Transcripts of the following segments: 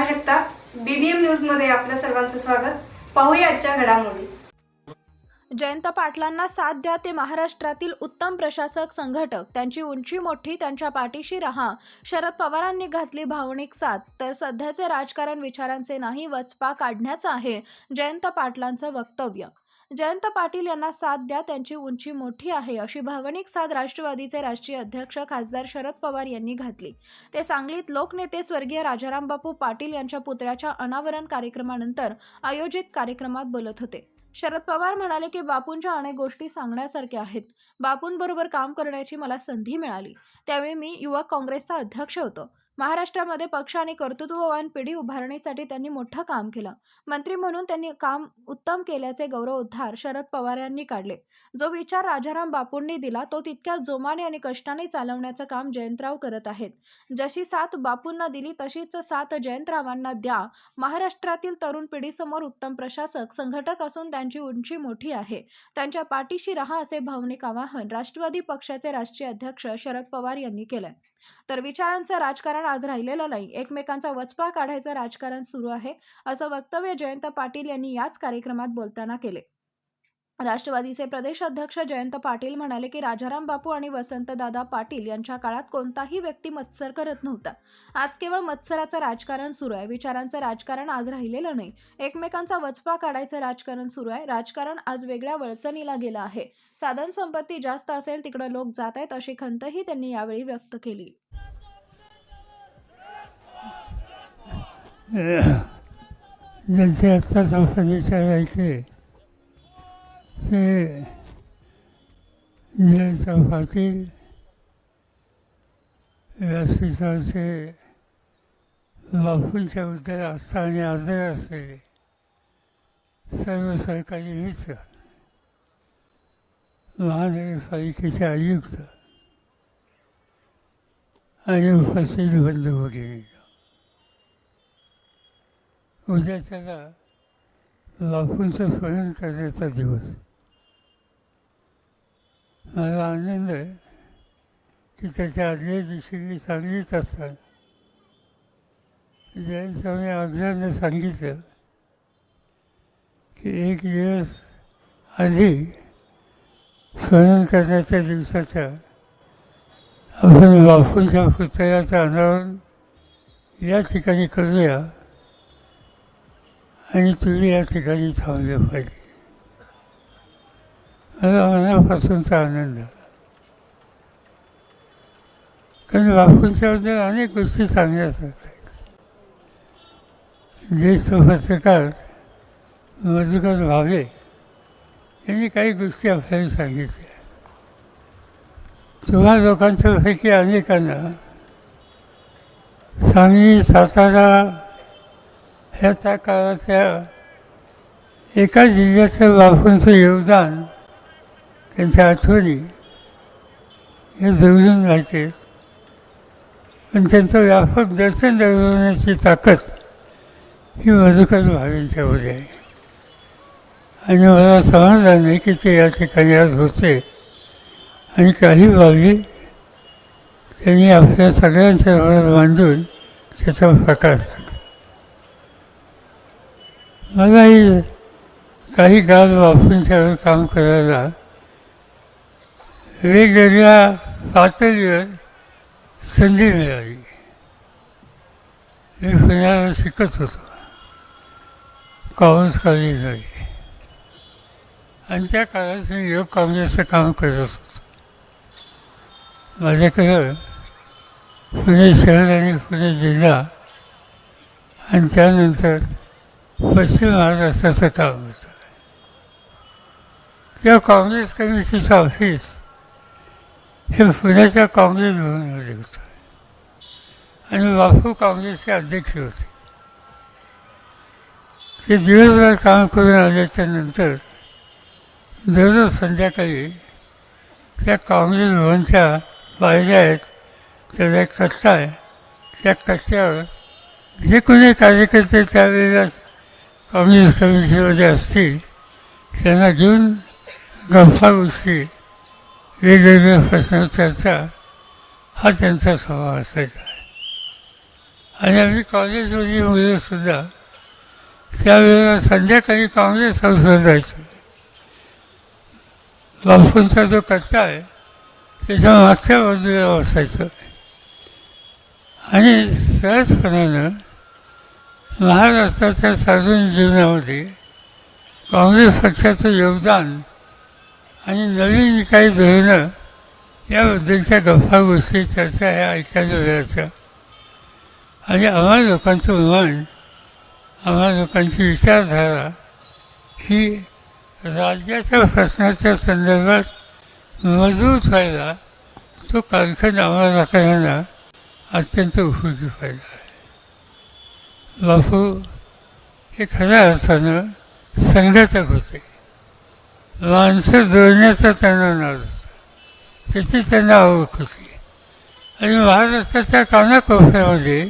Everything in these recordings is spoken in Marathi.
नेहा जगताप बीबीएम न्यूजमध्ये आपल्या सर्वांचं स्वागत. पाहूया आजच्या घडामोडी. जयंत पाटलांना साथ द्या ते महाराष्ट्रातील उत्तम प्रशासक संघटक. त्यांची उंची मोठी त्यांच्या पाठीशी रहा. शरद पवारांनी घातली भावनिक साथ. तर सध्याचे राजकारण विचारांचे नाही वचपा काढण्याचं आहे जयंत पाटलांचं वक्तव्य. जयंत पाटील यांना साथ द्या त्यांची उंची मोठी आहे अशी भावनिक साथ राष्ट्रवादीचे राष्ट्रीय अध्यक्ष खासदार शरद पवार यांनी घातली. ते सांगलीत लोकनेते स्वर्गीय राजाराम बापू पाटील यांच्या पुतळ्याच्या अनावरण कार्यक्रमानंतर आयोजित कार्यक्रमात बोलत होते. शरद पवार म्हणाले की बापूंच्या अनेक गोष्टी सांगण्यासारख्या आहेत. बापूंबरोबर काम करण्याची मला संधी मिळाली. त्यावेळी मी युवक काँग्रेसचा अध्यक्ष होतो. महाराष्ट्रामध्ये पक्ष आणि कर्तृत्ववान पिढी उभारण्यासाठी त्यांनी मोठं काम केलं. मंत्री म्हणून त्यांनी काम उत्तम केल्याचे गौरव उद्धार शरद पवार यांनी काढले. जो विचार राजाराम बापूंनी दिला तो तितक्या जोमाने आणि कष्टाने चालवण्याचं काम जयंतराव करत आहेत. जशी साथ बापूंना दिली तशीच साथ जयंतरावांना द्या. महाराष्ट्रातील तरुण पिढीसमोर उत्तम प्रशासक संघटक असून त्यांची उंची मोठी आहे. त्यांच्या पाठीशी रहा असे भावनिक आवाहन राष्ट्रवादी पक्षाचे राष्ट्रीय अध्यक्ष शरद पवार यांनी केलंय. तर विचारांचं राजकारण आज राहिलेलं नाही. एकमेकांचा वचपा काढायचं राजकारण सुरू आहे असं वक्तव्य जयंत पाटील यांनी याच कार्यक्रमात बोलताना केले. राष्ट्रवादीचे प्रदेश अध्यक्ष जयंत पाटील म्हणाले की राजाराम बापू आणि वसंतदादा पाटील यांच्या काळात कोणताही व्यक्ती मत्सर करत नव्हता. आज केवळ मत्सराचं राजकारण सुरू आहे. विचारांचं राजकारण आज राहिलेलं नाही. एकमेकांचा वचपा काढायचं राजकारण सुरू आहे. राजकारण आज वेगळ्या वळचणीला गेलं आहे. साधन संपत्ती जास्त असेल तिकडे लोक जात आहेत अशी खंतही त्यांनी यावेळी व्यक्त केली. ज्यांचे आत्ता आपण ते जयंत पाटील व्यासपीठाचे बापूंच्या बद्दल आस्था आणि आदर असलेले सर्व सरकारी मित्र महानगरपालिकेचे आयुक्त आणि उपस्थित बंधू भगिनी. उद्या त्याला बापूंचं स्मरण करण्याचा दिवस. मला आनंद आहे की त्याच्या आदल्या दिवशी मी सांगित असतात. जैन स्वामी आग्रहानं सांगितलं की एक दिवस आधी स्मरण करण्याच्या दिवसाच्या आपण बापूंच्या पुतळ्याचं अनावरण या ठिकाणी करूया आणि तुम्ही या ठिकाणी थांबलं पाहिजे. मनापासूनचा आनंद आहे. कारण बापूंच्याबद्दल अनेक गोष्टी सांगण्यात आहेत ज्येष्ठ पत्रकार मधुकर भावे यांनी काही गोष्टी आपल्याला सांगितल्या तुम्हा लोकांच्या पैकी अनेकांना सांगली सातारा ह्या त्या काळाच्या एका जिल्ह्याचं बापूंचं योगदान त्यांच्या आठवणी हे जवळून राहते. पण त्यांचं व्यापक दर्शन घडवण्याची ताकद ही मधुकर भावेंच्यामध्ये आहे. आणि मला समाधान आहे की ते या ठिकाणी आज होते. आणि काही बाबी त्यांनी आपल्या सगळ्यांच्या समोर मांडून त्याचा प्रकाश मलाही काही काल वापरून त्यावर काम करायला वेगवेगळ्या पातळीवर संधी मिळाली. मी पुण्याला शिकत होतो. काँग्रेस कॉलेजमध्ये आणि त्या काळात मी योग काँग्रेसचं काम करत होतो. माझ्याकडं पुणे शहर आणि पुणे जिल्हा आणि त्यानंतर पश्चिम महाराष्ट्राचं काम होतं. त्या काँग्रेस कमिटीचं ऑफिस हे पुण्याच्या काँग्रेस भवनमध्ये होतं आणि बापू काँग्रेसचे अध्यक्ष होते. ते दिवसभर काम करून आल्याच्यानंतर दररोज संध्याकाळी त्या काँग्रेस भवनच्या पायऱ्या आहेत त्याचा एक कट्टा आहे. त्या कट्ट्यावर जे कोणी कार्यकर्ते त्यावेळेला काँग्रेस कमिटीमध्ये असतील त्यांना घेऊन गप्पा गोष्टी वेगवेगळ्या प्रश्न चर्चा हा त्यांचा स्वभाव असायचा. आणि आम्ही कॉलेजमधली मुलंसुद्धा त्यावेळेला संध्याकाळी काँग्रेस हाऊसवर जायचं. बापूंचा जो कट्टा आहे त्याच्या मागच्या बाजूला बसायचं. आणि सहजपणानं महाराष्ट्राच्या साधून जीवनामध्ये काँग्रेस पक्षाचं योगदान आणि नवीन काही धोरणं याबद्दलच्या गप्पा गोष्टी चर्चा ह्या ऐकायला मिळायच्या आणि आम्हा लोकांचं मन आम्हा लोकांची विचारधारा ही राज्याच्या प्रश्नाच्या संदर्भात मजबूत व्हायला तो कालखंड आम्हाला सगळ्यांना अत्यंत उपयोगी व्हायला आहे. बापू हे खऱ्या अर्थानं संघटक होते. माणसं जोडण्याचा त्यांना नाद होता. त्याची त्यांना आवक होती. आणि महाराष्ट्राच्या कानाकोपऱ्यामध्ये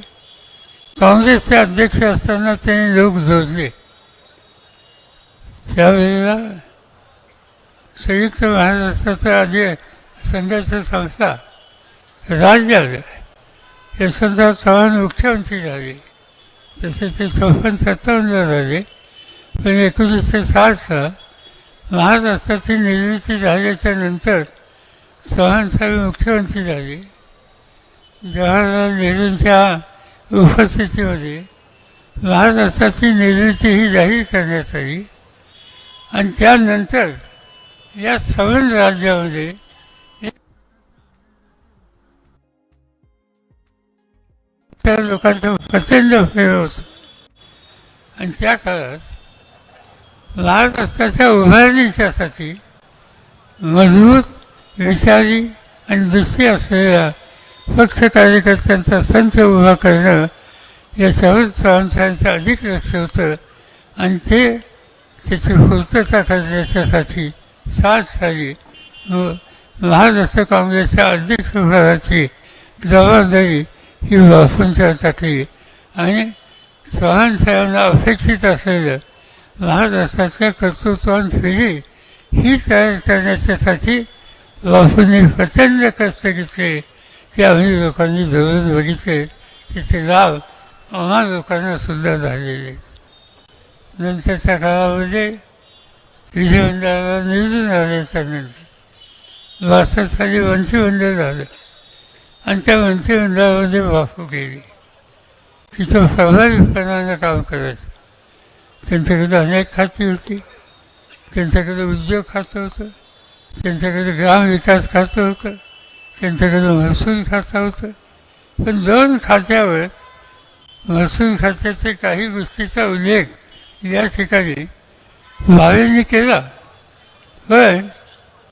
काँग्रेसचे अध्यक्ष असताना त्यांनी लोक जोडले. त्यावेळेला संयुक्त महाराष्ट्राचा आधी संघर्ष संस्था राज्य आलं यशवंतराव चव्हाण मुख्यमंत्री झाले. तसे ते चौपन्न सत्तावन्न झाले. पण एकोणीसशे साठचा महाराष्ट्राची निर्मिती झाल्याच्यानंतर चव्हाण मुख्यमंत्री झाले. जवाहरलाल नेहरूंच्या उपस्थितीमध्ये महाराष्ट्राची निर्मिती ही जाहीर करण्यात आली. आणि त्यानंतर या सवन राज्यामध्ये त्या लोकांचं प्रचंड फेर होतं. आणि त्या काळात महाराष्ट्राच्या उभारणीच्यासाठी मजबूत विचारी आणि दृष्टी असलेल्या पक्ष कार्यकर्त्यांचा संच उभा करणं याच्यावर चव्हाणसाहेबांचं अधिक लक्ष होतं आणि ते त्याची पूर्तता करण्याच्यासाठी साथ साली महाराष्ट्र काँग्रेसच्या अध्यक्षपदाची जबाबदारी ही बापूंच्यावर टाकली आणि चव्हाण साहेबांना अपेक्षित असलेलं महाराष्ट्राच्या कर्तृत्वान फिरी ही तयार करण्याच्यासाठी बापूंनी प्रचंड कष्ट घेतले. ते आम्ही लोकांनी धरून बघितले. तिथे लाभ आम्हा लोकांना सुद्धा झालेले. नंतरच्या काळामध्ये विधिमंडळाला निवडून आल्याच्यानंतर बासष्ट साली मंत्रिमंडळ झालं. आणि त्या मंत्रिमंडळामध्ये बापू गेली. तिथं प्रभावीपणानं काम करायचं त्यांच्याकडे अनेक खाती होती. त्यांच्याकडे उद्योग खातं होतं. त्यांच्याकडे ग्रामविकास खातं होतं. त्यांच्याकडे महसूल खातं होतं. पण दोन खात्यावर महसूल खात्याचे काही गोष्टीचा उल्लेख या ठिकाणी भावेंनी केला. पण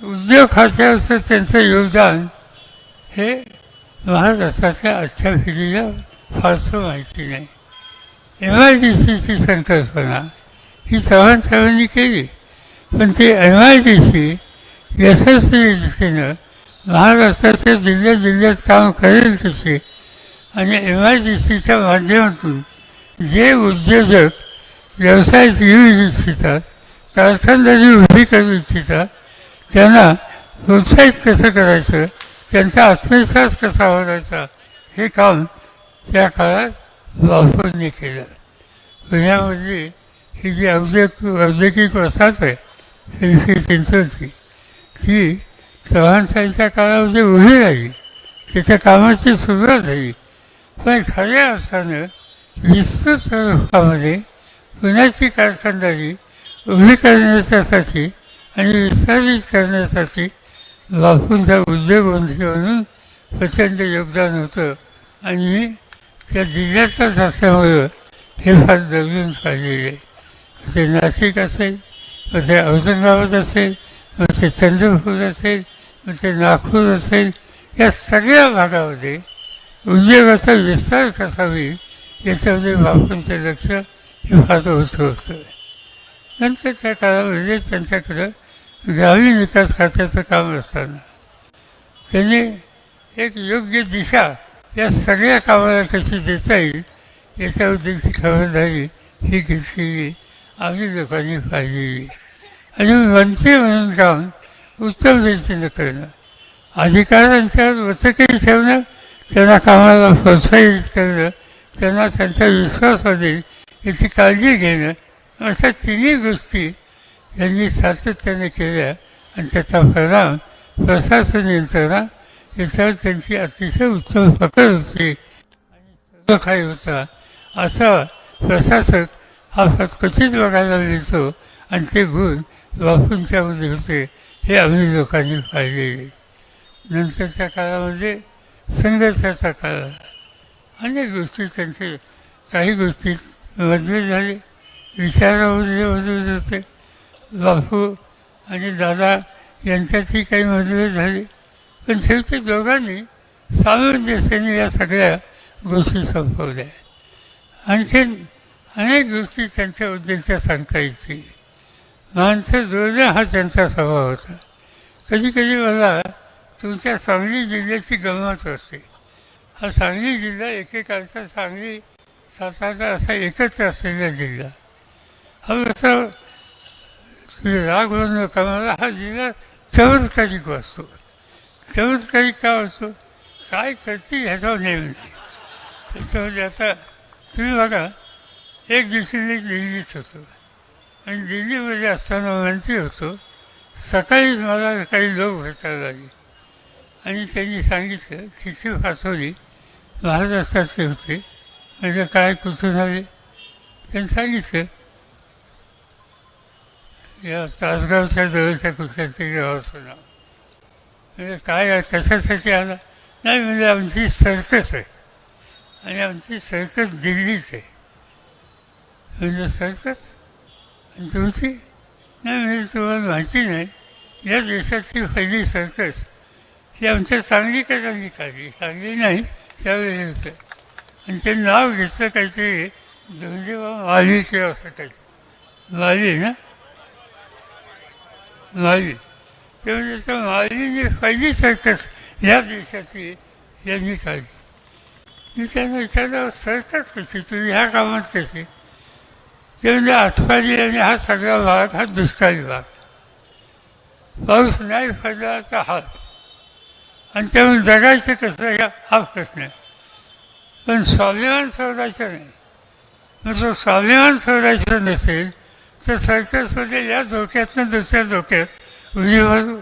उद्योग खात्यावरचं त्यांचं योगदान हे महाराष्ट्राच्या आजच्या पिढीला फारसं माहिती नाही. एम आय डी सीची संकल्पना ही चव्हाण साहेबांनी केली. पण ती एम आय डी सी यशस्वी दिशेनं महाराष्ट्राच्या जिल्ह्या जिल्ह्यात काम करेल तशी आणि एम आय डी सीच्या माध्यमातून जे उद्योजक व्यवसाय घेऊ इच्छितात कारखानदारी उभी करू इच्छितात त्यांना प्रोत्साहित कसं करायचं त्यांचा आत्मविश्वास कसा वाढायचा हे काम त्या काळात वापरणी केलं पुण्यामध्ये ही जी औद्योगिक औद्योगिक वसाहत आहे पिंपरी चिंचवडची ती चव्हाणसाहेबांच्या काळामध्ये उभी राहिली. त्याच्या कामाची सुरुवात झाली. पण खऱ्या अर्थानं विस्तृत स्वरूपामध्ये पुण्याची कारखानदारी उभी करण्याच्यासाठी आणि विस्तारित करण्यासाठी बापूंचा उद्योगमंत्री म्हणून प्रचंड योगदान होतं आणि त्या जिल्ह्यातच असल्यामुळं हे फार जगून पाहिलेले आहे ते नाशिक असेल मग ते औरंगाबाद असेल मग ते चंद्रपूर असेल मग ते नागपूर असेल या सगळ्या भागामध्ये उद्योगाचा विस्तार कसा होईल याच्यामध्ये बापूंचं लक्ष हे फार होतं होतं नंतर त्या काळामध्ये त्यांच्याकडं ग्रामीण विकास खात्याचं काम असताना त्यांनी एक योग्य दिशा या सगळ्या कामाला कशी देता येईल याच्याबद्दलची खबरदारी ही घेतलेली आम्ही लोकांनी पाहिलेली. आणि मंत्री म्हणून काम उत्तम रीतीनं करणं. अधिकाऱ्यांच्यावर वचकही ठेवणं त्यांना कामाला प्रोत्साहित करणं त्यांना त्यांचा विश्वास वाटेल याची काळजी घेणं अशा तिन्ही गोष्टी यांनी सातत्याने केल्या आणि त्याचा परिणाम प्रशासन यंत्रणा याच्यावर त्यांची अतिशय उत्तम पकड होती. आणि काही होता. असा प्रशासक हा फटकचित बघायला मिळतो आणि ते गुण बापूंच्यामध्ये होते. हे आम्ही लोकांनी पाहिलेले नंतरच्या काळामध्ये संघर्षाचा काळ. अनेक गोष्टी त्यांचे काही गोष्टी मजबूत झाले. विचारामध्ये मजबूत होते. बापू आणि दादा यांच्यातही काही मतभेद झाले. पण शेवटी दोघांनी सामंजस्याने या सगळ्या गोष्टी संपवल्या. आणखीन अनेक गोष्टी त्यांच्या उद्देशात सांगता येतील माणसं जोडणं हा त्यांचा स्वभाव होता. कधी कधी मला तुमच्या सांगली जिल्ह्याची गंमत असते. हा सांगली जिल्हा एकेकाळचा सांगली सातारा असा एकत्र असलेला जिल्हा. हा जसं राग होऊन नका मला हा जिल्हा चमत्कारिक वाटतो काही का असतो काय करतील ह्याच्यावर नेहमी. त्याच्यामध्ये आता तुम्ही बघा एक दिवशी मी दिल्लीत होतो. आणि दिल्लीमध्ये म्हणजे असताना मंत्री होतो. सकाळीच मला काही लोक भेटायला लागले. आणि त्यांनी सांगितलं तिथे पाठवली. महाराष्ट्राचे होते. म्हणजे काय कुठं झाले त्यांनी सांगितलं या तासगावच्या जवळच्या कुठल्या तरी गावाचं नाव. म्हणजे काय कशासाठी आला? नाही म्हणजे आमची सर्कस आहे. आणि आमची सर्कस दिल्लीच आहे. म्हणजे सर्कस आणि तुमची? नाही म्हणजे तुम्हाला माहिती नाही. या देशातली पहिली सर्कस ही आमच्या सांगलीकरांनी काढली सांगली नाही त्यावेळी होतं आणि ते नाव घेतलं काहीतरी म्हणजे माली किंवा असं काहीतरी. माली ना? माली ते म्हणजे त्या मालीने पहिली सर्कस या देशातली यांनी काढली. मी त्यांना विचारलं सर्कस कशी? तुम्ही ह्या कामात कशी ते म्हणजे आठवाडी आणि हा सगळा भाग हा दुष्काळी भाग. पाऊस नाही पडला तर हाल. आणि त्यामुळे जगायचं कसं या? हा प्रश्न आहे. पण स्वाभिमान स्वराज्य नाही. मग तो स्वाभिमान स्वराज्य नसेल तर सर्कसमध्ये या धोक्यातनं दुसऱ्या धोक्यात उडी मारू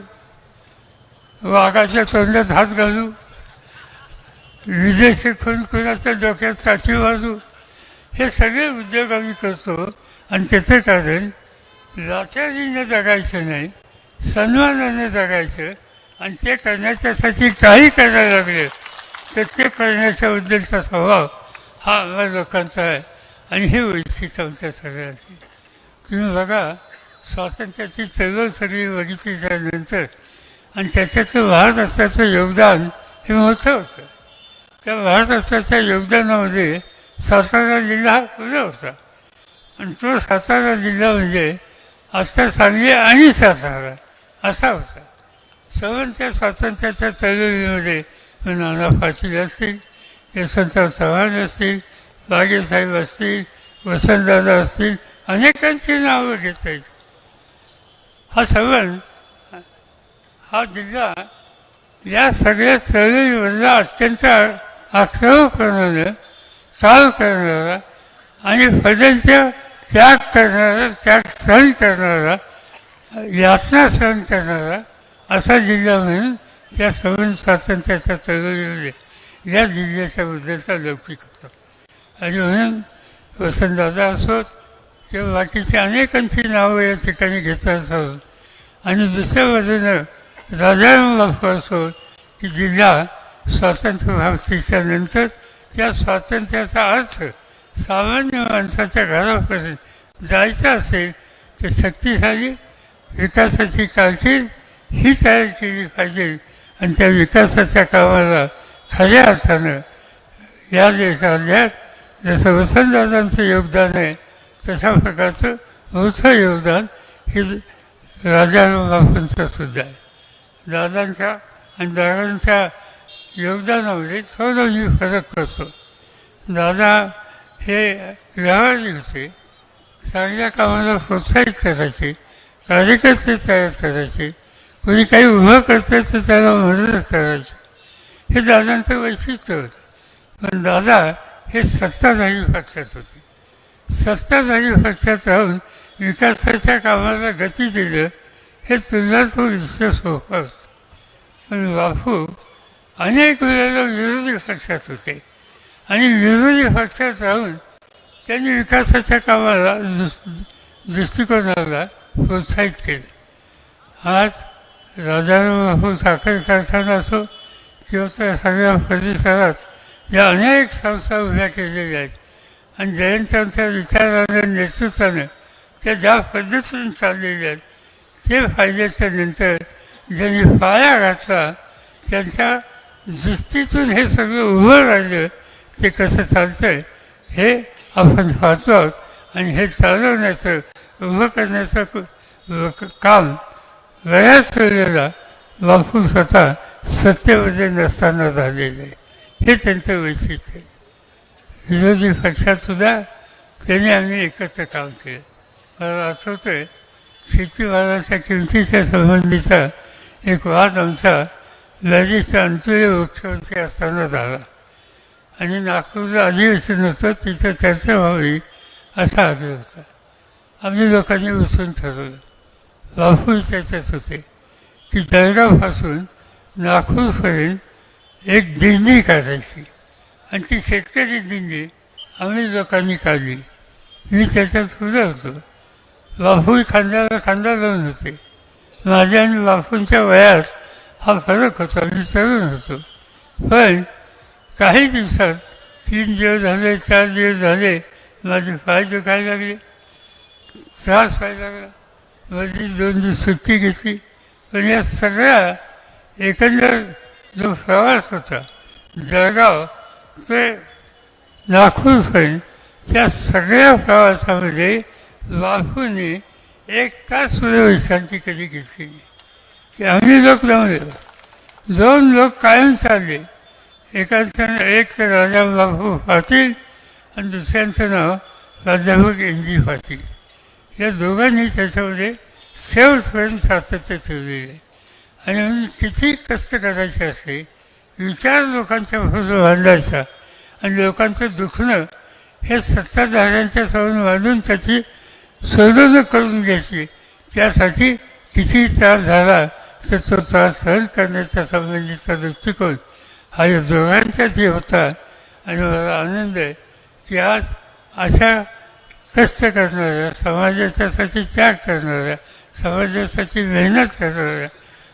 वाघाच्या तोंडात हात घालू विदेशी खून कुणाच्या डोक्यात काठी वाजू हे सगळे उद्योग आम्ही करतो. आणि त्याचं कारण लाचारीनं जगायचं नाही सन्मानानं जगायचं. आणि ते करण्याच्यासाठी काही करायला लागले तर ते करण्याच्या बद्दलचा स्वभाव हा आम्हा लोकांचा आहे. आणि हे वैशिष्ट्य आमच्या सगळ्यांची. तुम्ही बघा स्वातंत्र्याची चळवळ सगळी बघितली त्यानंतर आणि त्याच्याचं महाराष्ट्राचं योगदान हे मोठं होतं. त्या महाराष्ट्राच्या योगदानामध्ये सातारा जिल्हा पुढे होता. आणि तो सातारा जिल्हा म्हणजे आजचा सांगली आणि सातारा असा होता. सर्वांच्या स्वातंत्र्याच्या चळवळीमध्ये नाना पाटील असतील यशवंतराव चव्हाण असतील बागेसाहेब असतील वसंतदादा असतील अनेकांची नावं घेता येईल हा सवन हा जिल्हा या सगळ्या चळवळीमधला अत्यंत आक्रमक करणारं चाल करणारा आणि फजांच्या त्याग करणारा त्याग सहन करणारा यातना सहन करणारा असा जिल्हा म्हणून त्या सवन स्वातंत्र्याच्या चळवळीमध्ये या जिल्ह्याच्या बद्दलचा लौकिक होता. आणि म्हणून वसंतदादा असोत किंवा बाकीची अनेकांची नावं या ठिकाणी घेत असत. आणि दुसऱ्या बाजूनं राजाराम बापू असो की जिल्हा स्वातंत्र्य भारतीच्या नंतर त्या स्वातंत्र्याचा अर्थ सामान्य माणसाच्या घरापर्यंत जायचा असेल तर शक्तिशाली विकासाची कारकीर्द ही तयार केली पाहिजे. आणि त्या विकासाच्या कामाला खऱ्या अर्थानं या देशात जसं वसंतदादांचं योगदान आहे तशा प्रकारचं मोठं योगदान हे राजाराम सुद्धा आहे. दादांच्या आणि दादांच्या योगदानामध्ये थोडा मी फरक करतो दादा हे व्यवहारी होते चांगल्या कामाला प्रोत्साहित करायचे कार्यकर्ते तयार करायचे कोणी काही उभं करते तर त्याला मदत करायची. हे दादांचं वैशिष्ट्य होतं. पण दादा हे सत्ताधारी पक्षात होते. सत्ताधारी पक्षात राहून विकासाच्या कामाला गती दिलं हे तुझा तो विषय सोपा असतो पण बापू अनेक वेळेला विरोधी पक्षात होते. आणि विरोधी पक्षात राहून त्यांनी विकासाच्या कामाला दृष्टिकोनाला प्रोत्साहित केलं. आज राजाराम साखर कारखाना असो किंवा त्या सगळ्या परिसरात या अनेक संस्था उभ्या केलेल्या आहेत. आणि जयंतांच्या विचारानं नेतृत्वानं त्या ज्या पद्धतीने चाललेल्या आहेत ते फायद्याच्या नंतर ज्यांनी पाया घातला त्यांच्या दृष्टीतून हे सगळं उभं राहिलं ते कसं चालतंय हे आपण पाहतो आहोत. आणि हे चालवण्याचं उभं करण्याचं काम बऱ्याच वेळेला बापू स्वतः सत्तेमध्ये नसताना झालेलं आहे. हे त्यांचं वैशिष्ट्य आहे. विरोधी पक्षात सुद्धा त्यांनी आम्ही एकत्र काम केलं. मला आठवतं आहे शेतीमालाच्या किमतीच्या संबंधीचा एक वाद आमचा लजीच्या अंतुले मुख्यमंत्री असताना झाला. आणि नागपूरचं अधिवेशन होतं तिथं चर्चा व्हावी असा आग्रह होता. आम्ही लोकांनी उचलून ठरवलं बापूही त्याच्यात होते की जळगावपासून नागपूरपर्यंत एक दिंडी काढायची. आणि ती शेतकरी दिंडी आम्ही लोकांनी काढली. मी त्याच्यात पुढे होतो. बापूही खांद्याला खांदा लावून होते. माझ्या आणि बापूंच्या वयात हा फरक होता. मी तरुण होतो. पण काही दिवसात तीन दिवस झाले चार दिवस झाले माझे पाय दुखायला लागले. त्रास व्हायला लागला. माझी दोन दिवस सुट्टी घेतली. पण या सगळ्या एकंदर जो प्रवास होता जळगाव ते नागपूरपर्यंत त्या सगळ्या प्रवासामध्ये बापूने एक तास सुद्धा विश्रांती कधी घेतली नाही. की आम्ही लोक जमले दोन लोक कायम चालले. एकाचं एक तर राजा बापू पाटील आणि दुसऱ्यांचं नाव प्राध्यापक एन जी पाटील या दोघांनी त्याच्यामध्ये शेवटपर्यंत सातत्य ठेवलेले आणि म्हणून किती कष्ट करायचे असते विचार लोकांच्या बरोबर मांडायचा आणि लोकांचं दुखणं हे सत्ताधाऱ्यांच्या समोर मांडून त्याची सोडवणूक करून घ्यायची. त्यासाठी किती त्रास झाला तर तो त्रास सहन करण्याच्या संबंधीचा दृष्टिकोन हा या दोघांचाही होता. आणि मला आनंद आहे की आज अशा कष्ट करणाऱ्या समाजाच्यासाठी त्याग करणाऱ्या समाजासाठी मेहनत करणाऱ्या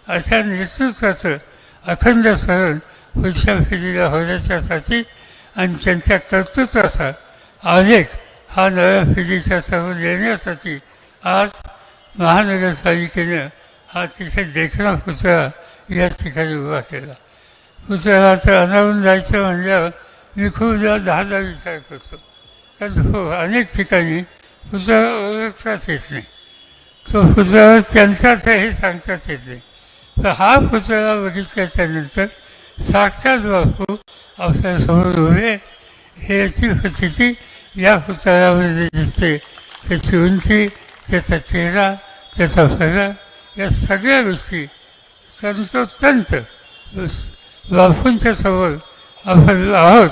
अशा नेतृत्वाचं अखंड सहन पुढच्या पिढीला होण्याच्यासाठी आणि त्यांच्या कर्तृत्वाचा आलेख हा नव्या पिढीच्या समोर येण्यासाठी आज महानगरपालिकेनं हा तिथे देखणा पुतळा या ठिकाणी उभा केला. पुतळ्याचं अनावरून जायचं म्हणल्यावर मी खूप जेव्हा दहादा विचार करतो कारण हो अनेक ठिकाणी पुतळा ओळखताच येत नाही. तो पुतळा त्यांचाच हे सांगताच येत नाही. तर हा पुतळा बघितल्याच्या नंतर साक्षात बापू आपल्यासमोर उभे याची प्रचिती या पुतळ्यामध्ये दिसते. त्याची उंची त्याचा चेहरा त्याचा फरा या सगळ्या गोष्टी तंतोतंत बापूंच्या समोर आपण आहोत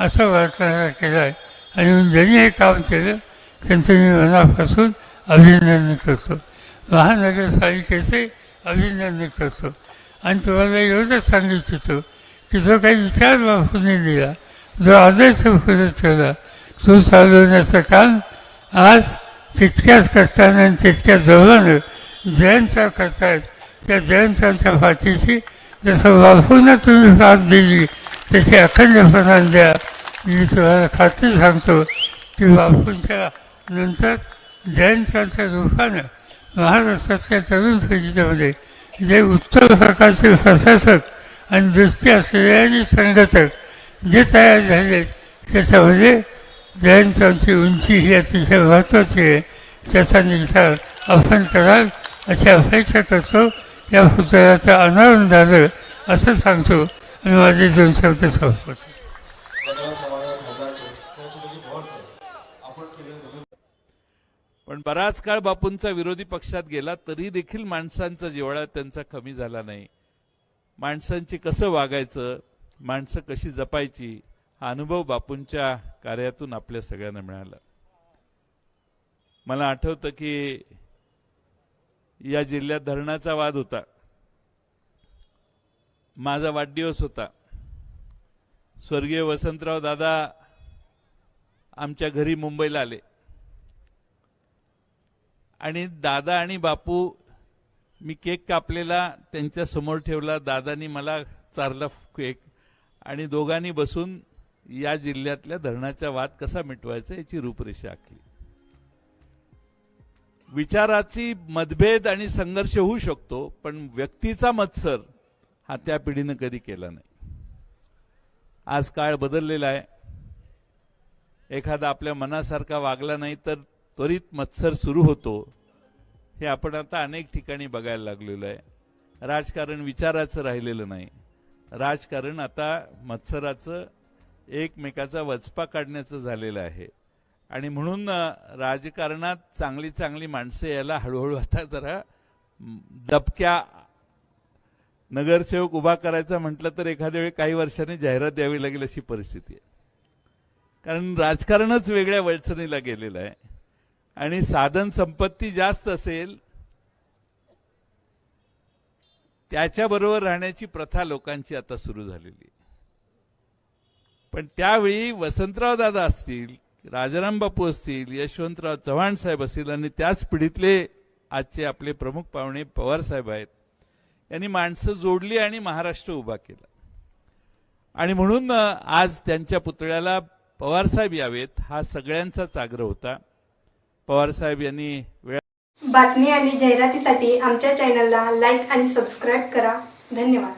असं वाटणारा केला आहे आणि ज्यांनी हे काम केलं त्यांचं मी मनापासून अभिनंदन करतो. महानगरपालिकेचे अभिनंदन करतो. आणि तुम्हाला एवढंच सांगू इच्छितो की जो काही विचार बापूंनी दिला जो आदर्श पुढे ठेवला तो चालवण्याचं काम आज तितक्याच कष्टानं आणि तितक्या जोरानं जयंतचा करतायत. त्या जयंतांच्या पाठीशी जसं बापूंना तुम्ही साथ दिली तशी अखंडपणा द्या. मी तुम्हाला खात्री सांगतो की बापूंच्या नंतर जयंतांच्या रूपानं महाराष्ट्रातल्या तरुण पिढीमध्ये जे उत्तम प्रकारचे प्रशासक आणि दृष्टी असलेले आणि संघटक जे तयार झाले त्याच्यामध्ये जयंतांची उंची ही अतिशय महत्त्वाची आहे. त्याचा निर्धार आपण कराल अशी अपेक्षा करतो. या पुतळ्याचं अनावरण झालं असं सांगतो आणि माझे दोन शब्द संपवतो. पण बराच काळ बापूंचा विरोधी पक्षात गेला तरी देखील माणसांचा जिव्हाळा त्यांचा कमी झाला नाही. माणसांची कसं वागायचं माणसं कशी जपायची हा अनुभव बापूंच्या कार्यातून आपल्या सगळ्यांना मिळाला. मला आठवतं की या जिल्ह्यात धरणाचा वाद होता. माझा वाढदिवस होता. स्वर्गीय वसंतराव दादा आमच्या घरी मुंबईला आले. आणि दादा आणि बापू मी केक कापलेला त्यांच्यासमोर ठेवला. दादानी मला चारला केक आणि दोघांनी बसून या जिल्ह्यातल्या धरणाचा वाद कसा मिटवायचा याची रूपरेषा आखली. विचाराची मतभेद आणि संघर्ष होऊ शकतो पण व्यक्तीचा मत्सर हा त्या पिढीनं कधी केला नाही. आज काळ बदललेला आहे. एखादा आपल्या मनासारखा वागला नाही तर त्वरित मत्सर सुरू होतो. हे आपण आता अनेक ठिकाणी बघायला लागलेलो आहे. राजकारण विचाराचं राहिलेलं नाही. राजकारण आता मत्सराचं एकमेकाचा वचपा काढण्याचं झालेलं आहे. आणि म्हणून राजकारणात चांगली चांगली माणसं यायला हळूहळू आता जरा दबक्या नगरसेवक उभा करायचा म्हटलं तर एखाद्या वेळी काही वर्षांनी जाहिरात द्यावी लागेल अशी परिस्थिती आहे. कारण राजकारणच वेगळ्या वळचणीला गेलेलं आहे. आणि साधन संपत्ती जास्त असेल त्याच्याबरोबर राहण्याची प्रथा लोकांची आता सुरू झालेली. पण त्यावेळी वसंतराव दादा असतील राजाराम बापू असतील यशवंतराव चव्हाण साहेब असतील आणि त्याच पिढीतले आजचे आपले प्रमुख पाहुणे पवार साहेब आहेत यांनी माणसं जोडली आणि महाराष्ट्र उभा केला. आणि म्हणून आज त्यांच्या पुतळ्याला पवार साहेब यावेत हा सगळ्यांचाच आग्रह होता. पवार साहेब यांनी वेळ बातमी आणि जाहिरातीसाठी आमच्या चॅनलला लाईक आणि सबस्क्राईब करा. धन्यवाद.